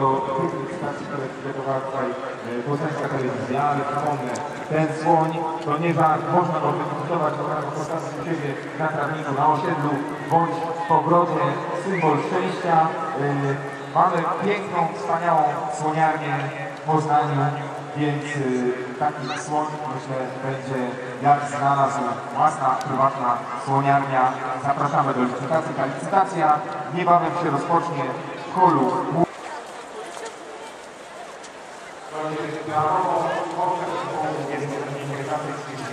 do tych licytacji, które przygotowała tutaj e, Poznańska Telewizja, ale przypomnę, ten słoń, ponieważ można go wykonać od razu postawić siebie na trawniku, na osiedlu, bądź w ogrodzie, symbol szczęścia. E, Mamy piękną, wspaniałą słoniarnię w Poznaniu, więc y, taki słoń myślę będzie jak znalazł własna, prywatna słoniarnia. Zapraszamy do licytacji. Ta licytacja niebawem się rozpocznie w holu.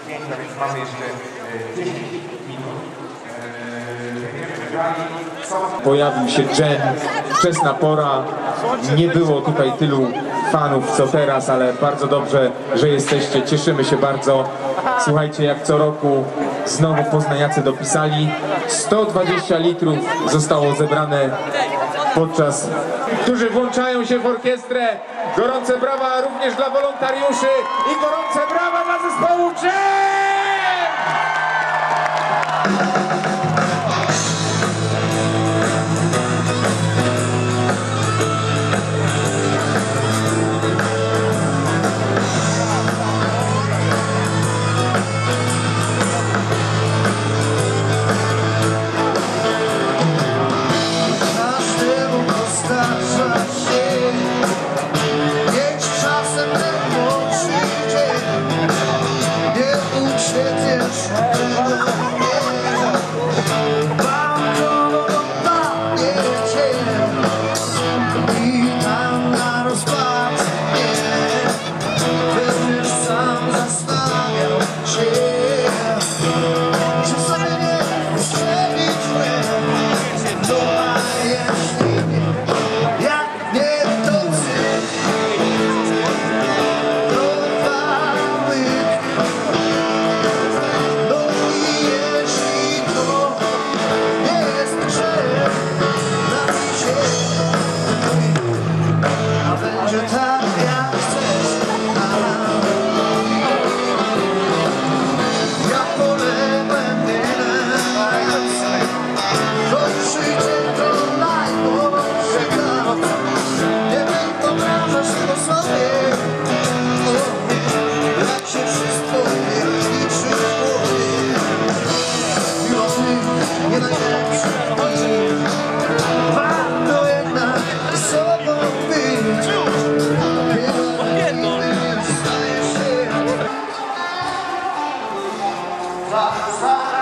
Więc mamy jeszcze y, 10 minut. Y, Pojawił się dżem, wczesna pora. Nie było tutaj tylu fanów co teraz, ale bardzo dobrze, że jesteście. Cieszymy się bardzo. Słuchajcie, jak co roku znowu poznaniacy dopisali. 120 litrów zostało zebrane podczas, którzy włączają się w orkiestrę. Gorące brawa również dla wolontariuszy i gorące brawa dla zespołu Dżem! Barra,